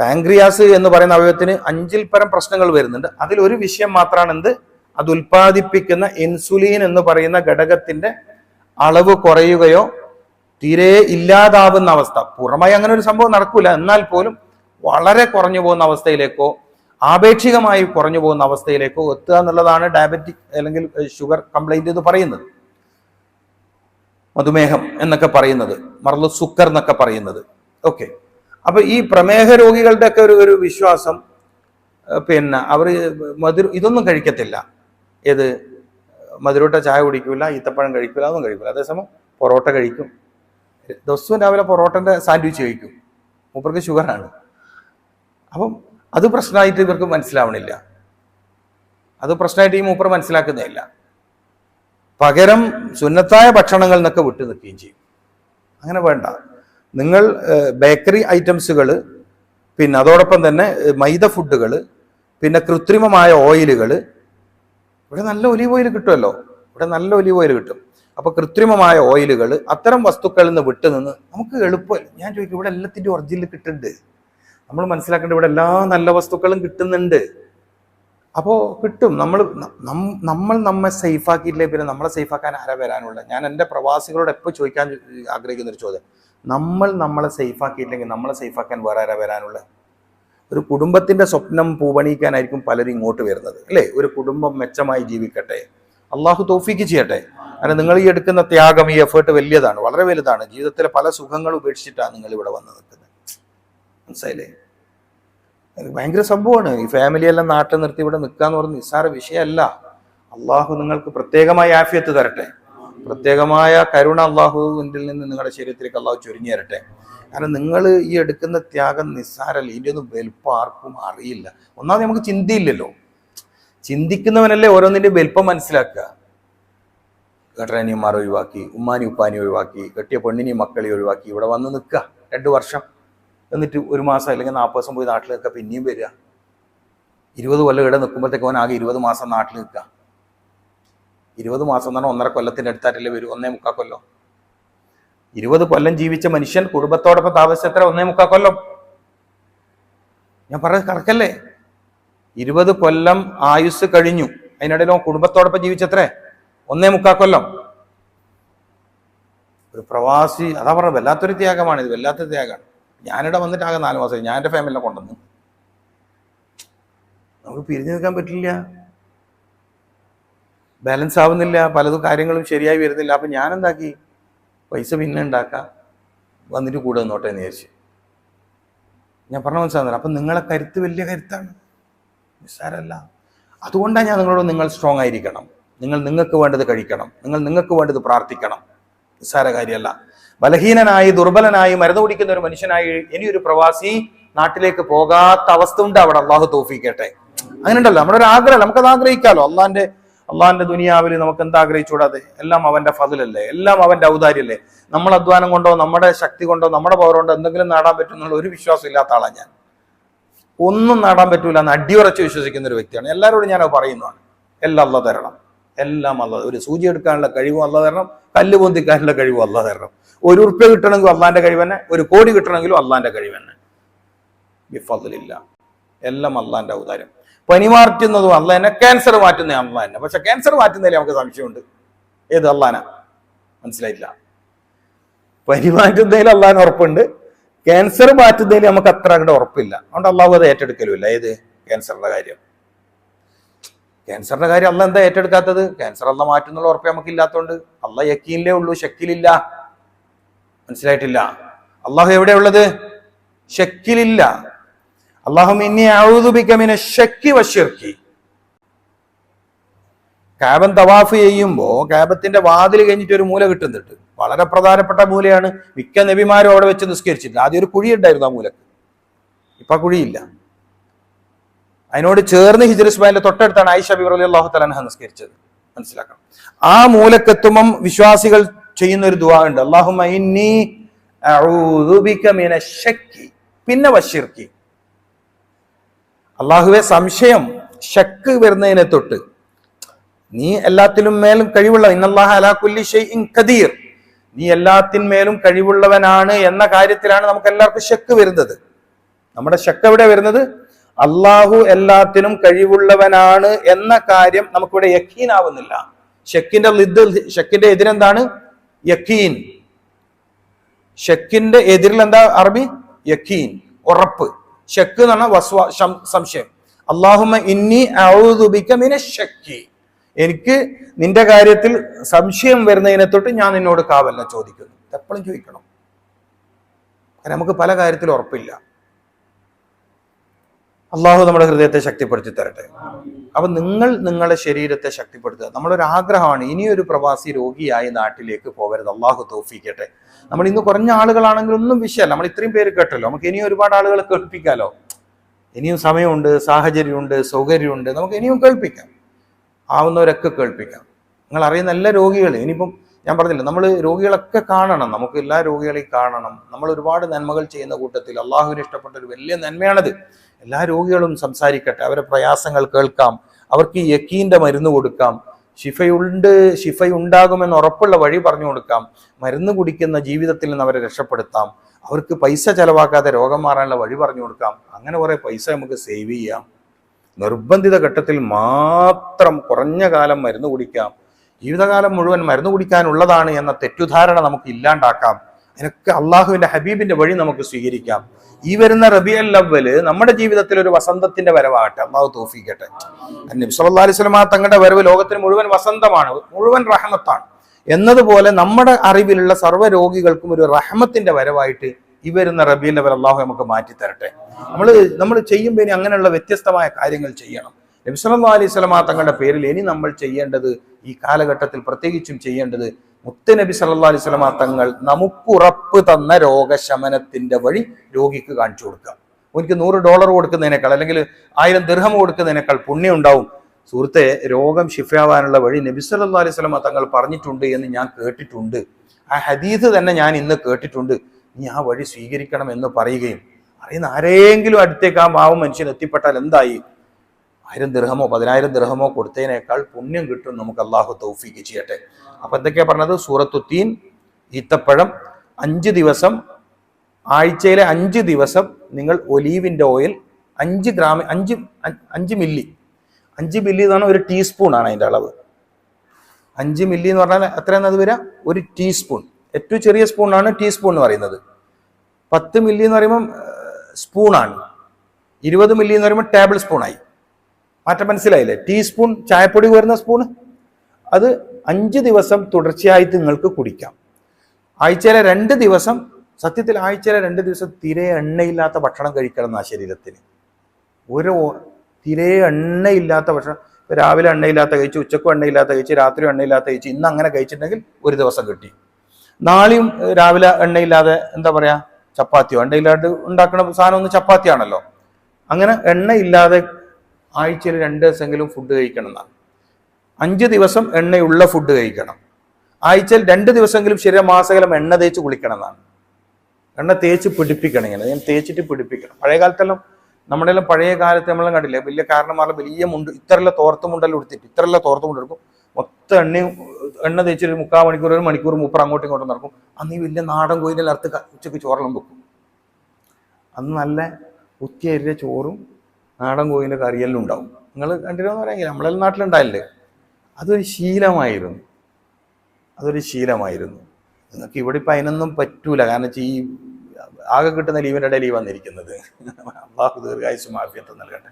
Pancreas എന്ന് പറയുന്ന അവയവത്തിന് അഞ്ചിൽ പരം പ്രശ്നങ്ങൾ വരുന്നുണ്ട്. അതിൽ ഒരു വിഷയം മാത്രമാണ് എന്ത് അത് ഉൽപ്പാദിപ്പിക്കുന്ന ഇൻസുലിൻ എന്ന് പറയുന്ന ഘടകത്തിന്റെ അളവ് കുറയുകയോ തീരെ ഇല്ലാതാവുന്ന അവസ്ഥ. പൂർണമായി അങ്ങനെ ഒരു സംഭവം നടക്കൂല. എന്നാൽ പോലും വളരെ കുറഞ്ഞു പോകുന്ന അവസ്ഥയിലേക്കോ ആപേക്ഷികമായി കുറഞ്ഞു പോകുന്ന അവസ്ഥയിലേക്കോ എത്തുക എന്നുള്ളതാണ് ഡയബറ്റിക് അല്ലെങ്കിൽ ഷുഗർ കംപ്ലൈന്റ് എന്ന് പറയുന്നത്. മധുമേഹം എന്നൊക്കെ പറയുന്നത്. മറന്നു സുക്കർ എന്നൊക്കെ പറയുന്നത്. ഓക്കെ അപ്പൊ ഈ പ്രമേഹ രോഗികളുടെ ഒരു ഒരു വിശ്വാസം പിന്നെ അവർ മധുര ഇതൊന്നും കഴിക്കത്തില്ല. ഏത് മധുരൂട്ട ചായ കുടിക്കില്ല ഈത്തപ്പഴം കഴിക്കില്ല അതൊന്നും കഴിക്കില്ല അതേസമയം പൊറോട്ട കഴിക്കും. ദിവസവും രാവിലെ പൊറോട്ടന്റെ സാൻഡ്വിച്ച് കഴിക്കും. മൂപ്പർക്ക് ഷുഗറാണ്. അപ്പം അത് പ്രശ്നമായിട്ട് ഇവർക്ക് മനസ്സിലാവണില്ല. അത് പ്രശ്നമായിട്ട് ഈ മൂപ്പർ മനസ്സിലാക്കുന്നില്ല പകരം സുന്നത്തായ ഭക്ഷണങ്ങൾ നിന്നൊക്കെ വിട്ടു നിൽക്കുകയും ചെയ്യും. അങ്ങനെ വേണ്ട. നിങ്ങൾ ബേക്കറി ഐറ്റംസുകൾ പിന്നെ അതോടൊപ്പം തന്നെ മൈദ ഫുഡുകൾ പിന്നെ കൃത്രിമമായ ഓയിലുകൾ. ഇവിടെ നല്ല ഒലീവ് ഓയിൽ കിട്ടുമല്ലോ? ഇവിടെ നല്ല ഒലീവ് ഓയിൽ കിട്ടും. അപ്പോൾ കൃത്രിമമായ ഓയിലുകൾ അത്തരം വസ്തുക്കളിൽ നിന്ന് വിട്ടുനിന്ന് നമുക്ക് എളുപ്പം ഞാൻ ചോദിക്കും ഇവിടെ എല്ലാത്തിന്റെ ഒറിജിനൽ കിട്ടുന്നുണ്ട്. നമ്മൾ മനസ്സിലാക്കേണ്ട ഇവിടെ എല്ലാ നല്ല വസ്തുക്കളും കിട്ടുന്നുണ്ട്. അപ്പോൾ കിട്ടും. നമ്മൾ നമ്മൾ നമ്മെ സേഫ് ആക്കിയില്ലേ പിന്നെ നമ്മളെ സേഫാക്കാൻ ആരാ വരാനുള്ള ഞാൻ എന്റെ പ്രവാസികളോട് എപ്പോൾ ചോദിക്കാൻ ആഗ്രഹിക്കുന്ന ഒരു ചോദ്യം. നമ്മൾ നമ്മളെ സേഫാക്കിയില്ലെങ്കിൽ നമ്മളെ സേഫാക്കാൻ വേറെ ആരാ വരാനുള്ള? ഒരു കുടുംബത്തിന്റെ സ്വപ്നം പൂവണിക്കാനായിരിക്കും പലരും ഇങ്ങോട്ട് വരുന്നത് അല്ലേ? ഒരു കുടുംബം മെച്ചമായി ജീവിക്കട്ടെ. അള്ളാഹു തോഫിക്ക് ചെയ്യട്ടെ. കാരണം നിങ്ങൾ ഈ എടുക്കുന്ന ത്യാഗം ഈ എഫേർട്ട് വലിയതാണ് വളരെ വലുതാണ്. ജീവിതത്തിലെ പല സുഖങ്ങൾ ഉപേക്ഷിച്ചിട്ടാണ് നിങ്ങൾ ഇവിടെ വന്ന് നിൽക്കുന്നത്. മനസ്സിലായില്ലേ? ഭയങ്കര സംഭവമാണ്. ഈ ഫാമിലി എല്ലാം നാട്ടിൽ നിർത്തി ഇവിടെ നിൽക്കുക എന്ന് പറഞ്ഞ നിസ്സാര വിഷയമല്ല. അള്ളാഹു നിങ്ങൾക്ക് പ്രത്യേകമായി ആഫിയത്ത് തരട്ടെ. പ്രത്യേകമായ കരുണ അള്ളാഹുവിന്റെ നിന്ന് നിങ്ങളുടെ ശരീരത്തിലേക്ക് അള്ളാഹു ചൊരിഞ്ഞു തരട്ടെ കാരണം നിങ്ങൾ ഈ എടുക്കുന്ന ത്യാഗം നിസ്സാരല്ല ഇതിന്റെ ഒന്നും വലുപ്പം ആർക്കും അറിയില്ല. ഒന്നാമത് നമുക്ക് ചിന്തയില്ലല്ലോ. ചിന്തിക്കുന്നവനല്ലേ ഓരോന്നിന്റെ വലുപ്പം മനസ്സിലാക്കുക. കേട്ടനിയന്മാരെ ഒഴിവാക്കി ഉമ്മാനി ഉപ്പാനി ഒഴിവാക്കി കെട്ടിയ പെണ്ണിനെയും മക്കളെ ഒഴിവാക്കി ഇവിടെ വന്ന് നിൽക്കുക. രണ്ട് വർഷം. എന്നിട്ട് ഒരു മാസം അല്ലെങ്കിൽ നാൽപ്പത് ദിവസം പോയി നാട്ടിൽ നിൽക്കുക പിന്നെയും വരിക. ഇരുപത് കൊല്ലം ഇവിടെ നിൽക്കുമ്പോഴത്തേക്ക് അവൻ ആകെ ഇരുപത് മാസം നാട്ടിൽ നിൽക്കുക. ഇരുപത് മാസം എന്ന് പറഞ്ഞാൽ ഒന്നര കൊല്ലത്തിന്റെ അടുത്തായിട്ടല്ലേ വരും? ഒന്നേ മുക്കാ കൊല്ലം. ഇരുപത് കൊല്ലം ജീവിച്ച മനുഷ്യൻ കുടുംബത്തോടൊപ്പം താമസിച്ചത്ര ഒന്നേ മുക്കാ കൊല്ലം. ഞാൻ പറഞ്ഞത് കണക്കല്ലേ? ഇരുപത് കൊല്ലം ആയുസ് കഴിഞ്ഞു. അതിനിടയിൽ കുടുംബത്തോടൊപ്പം ജീവിച്ചത്രേ? ഒന്നേ മുക്കാ കൊല്ലം. ഒരു പ്രവാസി അതാ പറഞ്ഞത് വല്ലാത്തൊരു ത്യാഗമാണ് ഇത് വല്ലാത്തൊരു ത്യാഗമാണ്. ഞാനിവിടെ വന്നിട്ട് ആകെ നാല് മാസം ഞാൻ എന്റെ ഫാമിലിനെ കൊണ്ടുവന്നു. നമുക്ക് പിരിഞ്ഞു നിൽക്കാൻ പറ്റില്ല. ബാലൻസ് ആവുന്നില്ല പലതും കാര്യങ്ങളും ശരിയായി വരുന്നില്ല. അപ്പം ഞാൻ എന്താക്കി പൈസ പിന്നെ ഉണ്ടാക്കാം വന്നിട്ട് കൂടെ നോട്ടെ എന്ന് ഞാൻ പറഞ്ഞ മനസ്സിലാകുന്നില്ല അപ്പം നിങ്ങളെ കരുത്ത് വലിയ കരുത്താണ്. നിസ്സാരല്ല അതുകൊണ്ടാണ് ഞാൻ നിങ്ങളോട് നിങ്ങൾ സ്ട്രോങ് ആയിരിക്കണം. നിങ്ങൾ നിങ്ങൾക്ക് വേണ്ടത് കഴിക്കണം. നിങ്ങൾ നിങ്ങൾക്ക് വേണ്ടത് പ്രാർത്ഥിക്കണം. നിസ്സാര കാര്യമല്ല. ബലഹീനനായി ദുർബലനായി മരുന്ന് കുടിക്കുന്ന ഒരു മനുഷ്യനായി ഇനിയൊരു പ്രവാസി നാട്ടിലേക്ക് പോകാത്ത അവസ്ഥ ഉണ്ട് അവിടെ. അള്ളാഹു തോഫിക്കട്ടെ അങ്ങനെ ഉണ്ടല്ലോ നമ്മുടെ ഒരു ആഗ്രഹം. നമുക്കത് ആഗ്രഹിക്കാമല്ലോ അള്ളാന്റെ അള്ളാഹിന്റെ ദുനിയാവിൽ നമുക്ക് എന്താ ആഗ്രഹിച്ചുകൂടാതെ? എല്ലാം അവന്റെ ഫതിലല്ലേ? എല്ലാം അവന്റെ ഔദാര്യല്ലേ നമ്മൾ അധ്വാനം കൊണ്ടോ നമ്മുടെ ശക്തി കൊണ്ടോ നമ്മുടെ പവർ കൊണ്ടോ എന്തെങ്കിലും നേടാൻ പറ്റും എന്നുള്ള ഒരു വിശ്വാസം ഇല്ലാത്ത ആളാണ് ഞാൻ. ഒന്നും നേടാൻ പറ്റൂല എന്ന് അടിയുറച്ച് വിശ്വസിക്കുന്ന ഒരു വ്യക്തിയാണ്. എല്ലാവരോടും ഞാൻ അത് പറയുന്നതാണ്. എല്ലാം അല്ല തരണം. എല്ലാം അല്ല ഒരു സൂചി എടുക്കാനുള്ള കഴിവും അല്ല തരണം. കല്ല് പൊന്തിക്കാനുള്ള കഴിവും അല്ല തരണം. ഒരു ഉറുപ്പ്യ കിട്ടണമെങ്കിൽ അള്ളാന്റെ കഴിവ് തന്നെ. ഒരു കോടി കിട്ടണമെങ്കിലും അള്ളാന്റെ കഴിവ് തന്നെ. എല്ലാം അള്ളാന്റെ ഔദാര്യം. പനി മാറ്റുന്നതും അല്ല തന്നെ ക്യാൻസർ മാറ്റുന്ന അല്ല തന്നെ. പക്ഷെ ക്യാൻസർ മാറ്റുന്നതിൽ നമുക്ക് സംശയമുണ്ട്. ഏത് അള്ളാന മനസ്സിലായില്ല പനി മാറ്റുന്നതിൽ അള്ളാൻ ഉറപ്പുണ്ട്. ക്യാൻസർ മാറ്റുന്നതിൽ നമുക്ക് അത്ര അങ്ങോട്ട് ഉറപ്പില്ല. അതുകൊണ്ട് അള്ളാഹു അത് ഏറ്റെടുക്കലുമില്ല. ഏത്? ക്യാൻസറിന്റെ കാര്യം. ക്യാൻസറിന്റെ കാര്യം അല്ല എന്താ ഏറ്റെടുക്കാത്തത്? ക്യാൻസർ അല്ല മാറ്റുന്നുള്ള ഉറപ്പ് നമുക്ക് ഇല്ലാത്തതുകൊണ്ട് അല്ല യക്കീനിലേ ഉള്ളൂ ശക്കിലില്ല മനസ്സിലായിട്ടില്ല? അള്ളാഹു എവിടെ ഉള്ളത് ഷക്കിലില്ല അള്ളാഹു ഇനി ഔതുബിക്കമിനെ ഷക്കി വഷിർക്കി കാബൻ തവാഫ് ചെയ്യുമ്പോ കാബത്തിന്റെ വാതിൽ കഴിഞ്ഞിട്ട് ഒരു മൂല കിട്ടുന്നുണ്ട്. വളരെ പ്രധാനപ്പെട്ട മൂലയാണ്. മിക്ക നബിമാരും അവിടെ വെച്ച് നിസ്കരിച്ചിട്ടില്ല. ആദ്യം ഒരു കുഴി ഉണ്ടായിരുന്നു ആ മൂലക്ക്. ഇപ്പൊ കുഴിയില്ല. അതിനോട് ചേർന്ന് ഹിജറിസ്മാലിന്റെ തൊട്ടടുത്താണ് ആയിഷ ബിബർ അലി അള്ളാഹു തലാൻഹ നിസ്കരിച്ചത്. മനസ്സിലാക്കണം. ആ മൂലക്കെത്തുമ്പം വിശ്വാസികൾ ചെയ്യുന്ന ഒരു ദുവാ ഉണ്ട് അള്ളാഹു പിന്നെ വഷിർക്കി അള്ളാഹുവെ സംശയം ഷക്ക് വരുന്നതിനെ തൊട്ട് നീ എല്ലാത്തിലും മേലും കഴിവുള്ള ഇന്നല്ലാഹ അലാ കുല്ലി ഷൈഇൻ ഖദീർ. നീ എല്ലാത്തിന്മേലും കഴിവുള്ളവനാണ് എന്ന കാര്യത്തിലാണ് നമുക്ക് എല്ലാവർക്കും ഷക്ക് വരുന്നത്. നമ്മുടെ ശക്ക് എവിടെ വരുന്നത്? അള്ളാഹു എല്ലാത്തിനും കഴിവുള്ളവനാണ് എന്ന കാര്യം നമുക്കിവിടെ യക്കീനാവുന്നില്ല. ഷെക്കിന്റെ ലിദ് ഷെക്കിന്റെ എതിരെന്താണ്? യക്കീൻ. ഷെക്കിന്റെ എതിരിൽ എന്താ അറബി? യക്കീൻ. ഉറപ്പ്. ഷെക്ക് എന്ന് പറഞ്ഞാൽ വസ്വ സംശയം. അള്ളാഹുമ ഇന്നി ഔദുബിക മിന ഷക്കി എനിക്ക് നിന്റെ കാര്യത്തിൽ സംശയം വരുന്നതിനെ തൊട്ട് ഞാൻ നിന്നോട് കാവല്ല ചോദിക്കുന്നു. എപ്പോഴും ചോദിക്കണം. നമുക്ക് പല കാര്യത്തിലും ഉറപ്പില്ല. അള്ളാഹു നമ്മുടെ ഹൃദയത്തെ ശക്തിപ്പെടുത്തി തരട്ടെ. അപ്പൊ നിങ്ങൾ നിങ്ങളുടെ ശരീരത്തെ ശക്തിപ്പെടുത്തുക. നമ്മളൊരു ആഗ്രഹമാണ് ഇനിയൊരു പ്രവാസി രോഗിയായി നാട്ടിലേക്ക് പോകരുത്. അള്ളാഹു തോഫിക്കട്ടെ. നമ്മൾ ഇന്ന് കുറഞ്ഞ ആളുകളാണെങ്കിൽ ഒന്നും വിഷയമല്ല. നമ്മൾ ഇത്രയും പേര് കേട്ടല്ലോ. നമുക്ക് ഇനിയും ഒരുപാട് ആളുകളെ കേൾപ്പിക്കാലോ? ഇനിയും സമയമുണ്ട് സാഹചര്യമുണ്ട് സൗകര്യമുണ്ട്. നമുക്ക് ഇനിയും കേൾപ്പിക്കാം. ആവുന്നവരൊക്കെ കേൾപ്പിക്കാം. നിങ്ങൾ അറിയുന്ന എല്ലാ രോഗികളും ഇനിയിപ്പം ഞാൻ പറഞ്ഞില്ല നമ്മൾ രോഗികളൊക്കെ കാണണം. നമുക്ക് എല്ലാ രോഗികളെയും കാണണം. നമ്മൾ ഒരുപാട് നന്മകൾ ചെയ്യുന്ന കൂട്ടത്തിൽ അള്ളാഹുവിന് ഇഷ്ടപ്പെട്ട ഒരു വലിയ നന്മയാണത്. എല്ലാ രോഗികളും സംസാരിക്കട്ടെ അവരെ പ്രയാസങ്ങൾ കേൾക്കാം അവർക്ക് ഈ യക്കീന്റെ മരുന്ന് കൊടുക്കാം ശിഫയുണ്ട് ശിഫയുണ്ടാകുമെന്ന് ഉറപ്പുള്ള വഴി പറഞ്ഞു കൊടുക്കാം മരുന്ന് കുടിക്കുന്ന ജീവിതത്തിൽ നിന്ന് അവരെ രക്ഷപ്പെടുത്താം അവർക്ക് പൈസ ചെലവാക്കാതെ രോഗം മാറാനുള്ള വഴി പറഞ്ഞു കൊടുക്കാം അങ്ങനെ കുറേ പൈസ നമുക്ക് സേവ് ചെയ്യാം. നിർബന്ധിത ഘട്ടത്തിൽ മാത്രം കുറഞ്ഞ കാലം മരുന്ന് കുടിക്കാം ജീവിതകാലം മുഴുവൻ മരുന്ന് കുടിക്കാനുള്ളതാണ് എന്ന തെറ്റുധാരണ നമുക്ക് ഇല്ലാണ്ടാക്കാം. അതിനൊക്കെ അള്ളാഹുവിന്റെ ഹബീബിന്റെ വഴി നമുക്ക് സ്വീകരിക്കാം. ഈ വരുന്ന റബിയൽ അവൽ നമ്മുടെ ജീവിതത്തിൽ ഒരു വസന്തത്തിന്റെ വരവാകട്ടെ. അള്ളാഹു തോഫിക്കട്ടെ. നബി സല്ലല്ലാഹു അലൈഹി തങ്ങളുടെ വരവ് ലോകത്തിന് മുഴുവൻ വസന്തമാണ്. മുഴുവൻ റഹമത്താണ്. എന്നതുപോലെ നമ്മുടെ അറിവിലുള്ള സർവ രോഗികൾക്കും ഒരു റഹമത്തിന്റെ വരവായിട്ട് ഈ വരുന്ന റബിയൽ അല്ലവൽ അള്ളാഹു നമുക്ക് മാറ്റി തരട്ടെ നമ്മൾ നമ്മൾ ചെയ്യുമ്പോൾ ഇനി അങ്ങനെയുള്ള വ്യത്യസ്തമായ കാര്യങ്ങൾ ചെയ്യണം. നബി സല്ലല്ലാഹു അലൈഹി വസല്ലമ തങ്ങളുടെ പേരിൽ ഇനി നമ്മൾ ചെയ്യേണ്ടത് ഈ കാലഘട്ടത്തിൽ പ്രത്യേകിച്ചും ചെയ്യേണ്ടത് മുത്തനബി സല്ലാ അലൈഹി സ്വലമ തങ്ങൾ നമുക്കുറപ്പ് തന്ന രോഗശമനത്തിന്റെ വഴി രോഗിക്ക് കാണിച്ചു കൊടുക്കുക. എനിക്ക് നൂറ് ഡോളർ കൊടുക്കുന്നതിനേക്കാൾ അല്ലെങ്കിൽ ആയിരം ദിർഹം കൊടുക്കുന്നതിനേക്കാൾ പുണ്യം ഉണ്ടാവും. സുഹൃത്തെ രോഗം ശിഫയാവാനുള്ള വഴി നബി സല്ലാ അലൈഹി സ്വലമ തങ്ങൾ പറഞ്ഞിട്ടുണ്ട് എന്ന് ഞാൻ കേട്ടിട്ടുണ്ട്. ആ ഹദീസ് തന്നെ ഞാൻ ഇന്ന് കേട്ടിട്ടുണ്ട്. നീ ആ വഴി സ്വീകരിക്കണം എന്ന് പറയുകയും അറിയുന്ന ആരെങ്കിലും അടുത്തേക്ക് ആ മാവ് മനുഷ്യൻ എത്തിപ്പെട്ടാൽ എന്തായി? ആയിരം ദിർഹമോ പതിനായിരം ദിർഹമോ കൊടുത്തതിനേക്കാൾ പുണ്യം കിട്ടും നമുക്ക് അള്ളാഹു തൗഫീക്ക് ചെയ്യട്ടെ. അപ്പൊ എന്തൊക്കെയാ പറഞ്ഞത്? സൂറത്തുത്തീൻ ഈത്തപ്പഴം അഞ്ച് ദിവസം ആഴ്ചയിലെ അഞ്ച് ദിവസം നിങ്ങൾ ഒലീവിന്റെ ഓയിൽ അഞ്ച് ഗ്രാം അഞ്ച് അഞ്ച് അഞ്ച് മില്ലി. അഞ്ച് മില്ലി എന്ന് പറഞ്ഞാൽ ഒരു ടീസ്പൂൺ ആണ് അതിന്റെ അളവ്. അഞ്ച് മില്ലി എന്ന് പറഞ്ഞാൽ എത്രയാണ് അത് വരിക? ഒരു ടീസ്പൂൺ. ഏറ്റവും ചെറിയ സ്പൂണാണ് ടീസ്പൂൺ എന്ന് പറയുന്നത്. പത്ത് മില്ലി എന്ന് പറയുമ്പം സ്പൂണാണ് ഇരുപത് മില്ലി എന്ന് പറയുമ്പോൾ ടേബിൾ സ്പൂണായി മാറ്റം മനസ്സിലായില്ലേ? ടീസ്പൂൺ ചായപ്പൊടി വരുന്ന സ്പൂൺ അത് അഞ്ച് ദിവസം തുടർച്ചയായി നിങ്ങൾക്ക് കുടിക്കാം. ആഴ്ചയിലെ രണ്ട് ദിവസം സത്യത്തിൽ ആഴ്ചയിലെ രണ്ട് ദിവസം തീരെ എണ്ണയില്ലാത്ത ഭക്ഷണം കഴിക്കണം എന്നാ ശരീരത്തിന്. ഒരു തീരെ എണ്ണയില്ലാത്ത ഭക്ഷണം. രാവിലെ എണ്ണയില്ലാത്ത കഴിച്ച് ഉച്ചക്കും എണ്ണയില്ലാത്ത കഴിച്ച് രാത്രി എണ്ണയില്ലാത്ത കഴിച്ച് ഇന്ന് അങ്ങനെ കഴിച്ചിട്ടുണ്ടെങ്കിൽ ഒരു ദിവസം കിട്ടി. നാളെയും രാവിലെ എണ്ണയില്ലാതെ എന്താ പറയുക ചപ്പാത്തിയോ? എണ്ണയില്ലാണ്ട് ഉണ്ടാക്കുന്ന സാധനം ഒന്ന് ചപ്പാത്തിയാണല്ലോ. അങ്ങനെ എണ്ണയില്ലാതെ ആഴ്ചയിൽ രണ്ട് ദിവസമെങ്കിലും ഫുഡ് കഴിക്കണം എന്നാണ്. അഞ്ച് ദിവസം എണ്ണയുള്ള ഫുഡ് കഴിക്കണം. ആഴ്ചയിൽ രണ്ട് ദിവസമെങ്കിലും ശരീരമാസകലം എണ്ണ തേച്ച് കുളിക്കണം എന്നാണ്. എണ്ണ തേച്ച് പിടിപ്പിക്കണം ഇങ്ങനെ. ഞാൻ തേച്ചിട്ട് പിടിപ്പിക്കണം. പഴയ കാലത്തെല്ലാം നമ്മുടെ എല്ലാം പഴയ കാലത്ത് നമ്മളെല്ലാം കണ്ടില്ലേ? വലിയ കാരണന്മാരുടെ വലിയ മുണ്ട് ഇത്രയുള്ള തോർത്ത് മുണ്ടെല്ലാം എടുത്തിട്ട് ഇത്രയുള്ള തോർത്ത് മുണ്ട് എടുക്കും. മൊത്തം എണ്ണയും എണ്ണ തേച്ചിട്ട് ഒരു മുക്കാൽ മണിക്കൂർ ഒരു മണിക്കൂർ മുപ്പർ അങ്ങോട്ടും ഇങ്ങോട്ടും നടക്കും. അന്ന് ഈ വലിയ നാടൻ കോയിലിൽ അറുത്ത് ക- ഉച്ചയ്ക്ക് ചോറെല്ലാം വെക്കും. അന്ന് നല്ല കുത്തിയരിയ ചോറും നാടൻ കോയിന്റെ കറിയെല്ലാം ഉണ്ടാവും നിങ്ങൾ കണ്ടിരുന്നു പറയാമെങ്കിൽ നമ്മളെല്ലാം നാട്ടിലുണ്ടായില്ലേ? അതൊരു ശീലമായിരുന്നു. അതൊരു ശീലമായിരുന്നു. നിങ്ങൾക്ക് ഇവിടെ ഇപ്പം അതിനൊന്നും പറ്റൂല. കാരണം വെച്ചാൽ ഈ ആകെ കിട്ടുന്ന ലീവിന്റെ ഇടയിൽ വന്നിരിക്കുന്നത്. അള്ളാഹു ദീർഘായുസ് മാഫിയത്ത് നൽകട്ടെ.